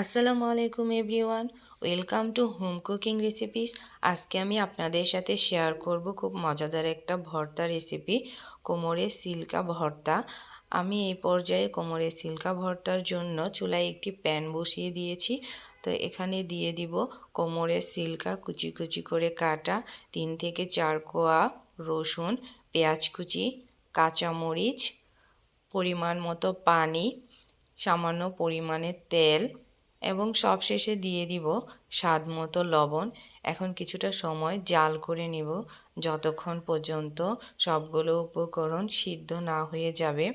আসসালামু আলাইকুম everyone, welcome to home cooking recipes. আজকে আমি আপনাদের সাথে শেয়ার করব খুব মজাদার একটা ভর্তা রেসিপি কোমরের সিল্কা ভর্তা। আমি এই পর্যায়ে কোমরের সিল্কা ভর্তার জন্য চুলায় একটি প্যান বসিয়ে দিয়েছি। তো এখানে দিয়ে দিব কোমরের সিল্কা কুচি কুচি করে কাটা তিন থেকে চার কোয়া রসুন, পেঁয়াজ কুচি, কাঁচামরিচ, পরিমাণ মতো পানি, সামান্য পরিমাণে তেল এবং সবশেষে দিয়ে দিব স্বাদ মতো লবণ। এখন কিছুটা সময় জাল করে নিব। যতক্ষণ পর্যন্ত সবগুলো উপকরণ সিদ্ধ না হয়ে যাবে।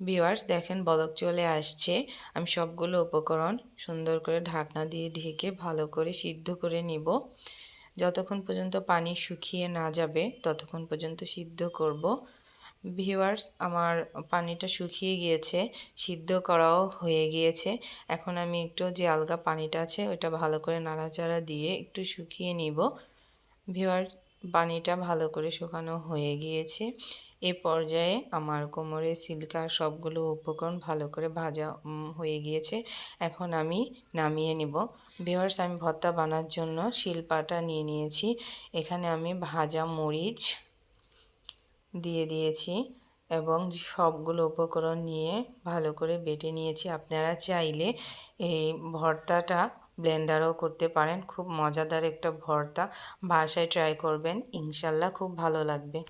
ভিওয়ার্স দেখেন বলক চলে আসছে। আমি সবগুলো উপকরণ সুন্দর করে ঢাকনা দিয়ে ঢেকে ভালো করে সিদ্ধ করে নিব। যতক্ষণ পর্যন্ত পানি শুকিয়ে না যাবে, ততক্ষণ পর্যন্ত সিদ্ধ করব। ভিউয়ার্স আমার পানিটা শুকিয়ে গিয়েছে, সিদ্ধ করাও হয়ে গিয়েছে। এখন আমি একটু যে আলগা পানিটা আছে ওটা ভালো করে নাড়াচাড়া দিয়ে একটু শুকিয়ে নিব। ভিউয়ার্স পানিটা ভালো করে শুকানো হয়ে গিয়েছে। এ পর্যায়ে আমার কোমরে সিল্কার সবগুলো উপকরণ ভালো করে ভাজা হয়ে গিয়েছে। এখন আমি নামিয়ে নিব। ভিওয়ার্স আমি ভর্তা বানার জন্য শিলপাটা নিয়ে নিয়েছি। এখানে আমি ভাজা মরিচ দিয়ে দিয়েছি এবং সবগুলো উপকরণ নিয়ে ভালো করে বেটে নিয়েছি। আপনারা চাইলে এই ভর্তাটা ব্লেন্ডারও করতে পারেন। খুব মজাদার একটা ভর্তা। বাসায় ট্রাই করবেন। ইনশাল্লাহ খুব ভালো লাগবে।